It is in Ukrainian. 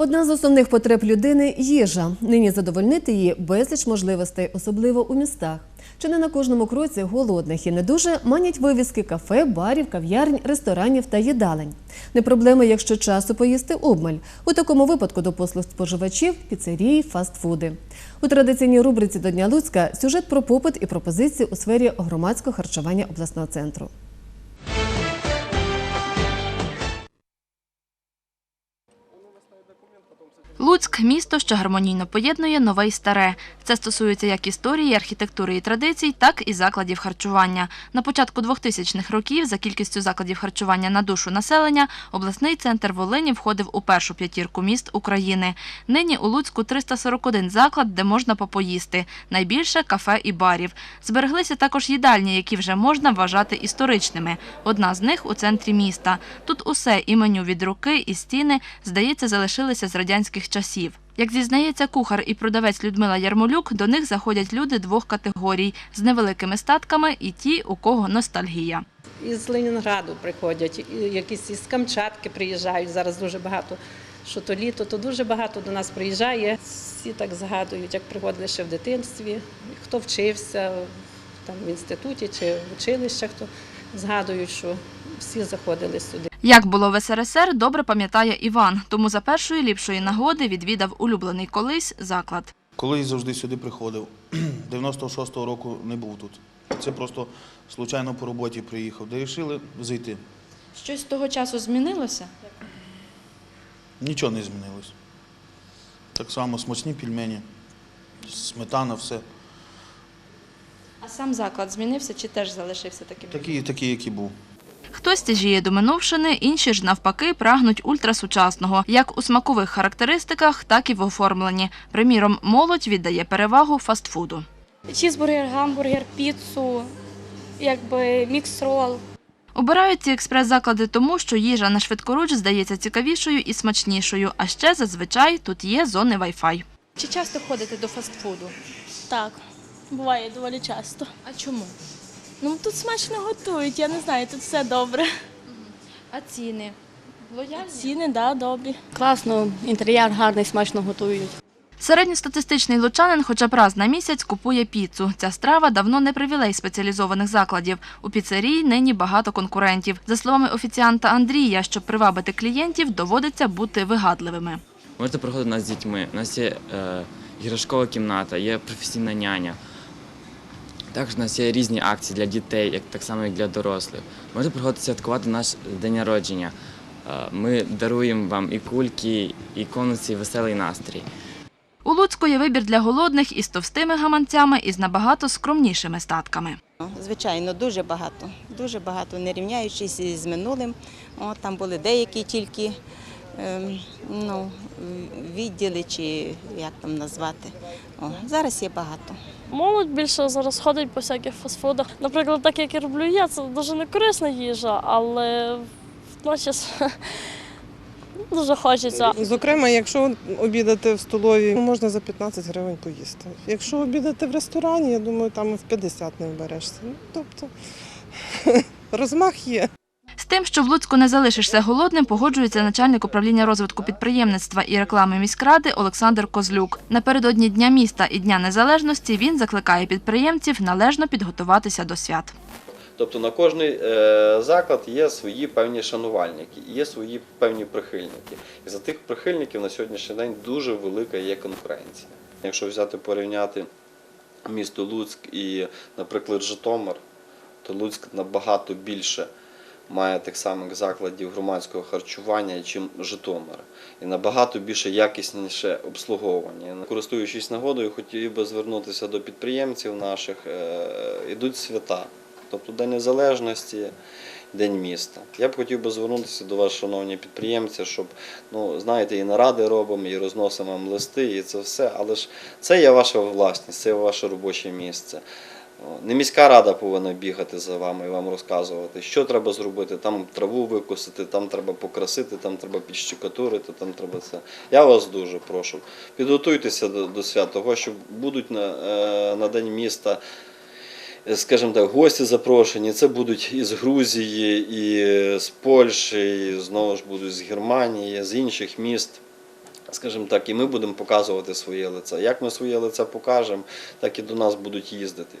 Одна з основних потреб людини їжа. Нині задовольнити її безліч можливостей, особливо у містах. Чи не на кожному кроці голодних і не дуже манять вивіски кафе, барів, кав'ярень, ресторанів та їдалень. Не проблема, якщо часу поїсти обмаль. У такому випадку до послуг споживачів піцерії, фастфуди. У традиційній рубриці до Дня Луцька сюжет про попит і пропозиції у сфері громадського харчування обласного центру. Луцьк місто, що гармонійно поєднує нове й старе. Це стосується як історії, архітектури і традицій, так і закладів харчування. На початку 2000-х років за кількістю закладів харчування на душу населення обласний центр Волині входив у першу п'ятірку міст України. Нині у Луцьку 341 заклад, де можна попоїсти. Найбільше кафе і барів. Збереглися також їдальні, які вже можна вважати історичними. Одна з них у центрі міста. Тут усе і меню від руки, і стіни, здається, залишилися з радянських часів. Як зізнається кухар і продавець Людмила Ярмолюк, до них заходять люди двох категорій з невеликими статками і ті, у кого ностальгія. Із Ленінграду приходять, якісь із Камчатки приїжджають. Зараз дуже багато. Що то літо, то дуже багато до нас приїжджає. Всі так згадують, як приходили ще в дитинстві. Хто вчився там в інституті чи в училищах, то згадують, що всі заходили сюди. Як було в СРСР, добре пам'ятає Іван, тому за першої ліпшої нагоди відвідав улюблений колись заклад. Колись завжди сюди приходив. 96-го року не був тут. Це просто случайно по роботі приїхав, де вирішили зайти. Щось з того часу змінилося? Нічого не змінилось. Так само смачні пельмені, сметана, все. А сам заклад змінився чи теж залишився таким? Такі, такі, які був. Хтось тяжіє до минувшини, інші ж навпаки прагнуть ультрасучасного, як у смакових характеристиках, так і в оформленні. Приміром, молодь віддає перевагу фастфуду. чізбургер, гамбургер, піцу, якби мікс-рол. Обирають ці експрес-заклади тому, що їжа на швидкоруч здається цікавішою і смачнішою, а ще зазвичай тут є зони Wi-Fi. Чи часто ходите до фастфуду? Так, буває доволі часто. А чому? Ну тут смачно готують, я не знаю, тут все добре. А ціни? Лояльні? Ціни, да, добрі. Класно, інтер'єр гарний, смачно готують. Середньостатистичний лучанин хоча б раз на місяць купує піцу. Ця страва давно не привілей спеціалізованих закладів. У піцерії нині багато конкурентів. За словами офіціанта Андрія, щоб привабити клієнтів, доводиться бути вигадливими. Можете приходити нас з дітьми. У нас є е, іграшкова кімната, є професійна няня. Також у нас є різні акції для дітей, як так само як для дорослих. Можете приходити святкувати наш день народження. Е, ми даруємо вам і кульки, і конуси, і веселий настрій. У Луцьку є вибір для голодних із товстими гаманцями і з набагато скромнішими статками. Звичайно, дуже багато. Дуже багато, не рівняючись із минулим. О, там були деякі тільки ну, відділи, чи як там назвати. О, зараз є багато. Молодь більше зараз ходить по всяких фастфудах. Наприклад, так як я роблю я, це дуже не корисна їжа, але водночас дуже хочеться. Зокрема, якщо обідати в столовій, ну, можна за 15 гривень поїсти. Якщо обідати в ресторані, я думаю, там і в 50 не вберешся. Ну, тобто розмах є. Тим, що в Луцьку не залишишся голодним, погоджується начальник управління розвитку підприємництва і реклами міськради Олександр Козлюк. Напередодні Дня міста і Дня Незалежності він закликає підприємців належно підготуватися до свят. Тобто на кожний е, заклад є свої певні шанувальники, є свої певні прихильники. І за тих прихильників на сьогоднішній день дуже велика є конкуренція. Якщо взяти порівняти місто Луцьк і, наприклад, Житомир, то Луцьк набагато більше має тих самих закладів громадського харчування, чим Житомир. І набагато більше якісніше обслуговування. Користуючись нагодою, хотів би звернутися до підприємців наших. Е, Ідуть свята, тобто День Незалежності, День міста. Я б хотів би звернутися до вас, шановні підприємці, щоб, ну, знаєте, і наради робимо, і розносимо листи, і це все. Але ж це є ваша власність, це є ваше робоче місце. Не міська рада повинна бігати за вами і вам розказувати, що треба зробити. Там траву викосити, там треба покрасити, там треба підщекатурити, там треба це. Я вас дуже прошу. Підготуйтеся до, до свят того, що будуть на, е, на День міста е, скажімо так, гості запрошені. Це будуть із Грузії, і з Польщі, і знову ж будуть з Германії, з інших міст. Скажімо так, і ми будемо показувати своє лице. Як ми своє лице покажемо, так і до нас будуть їздити.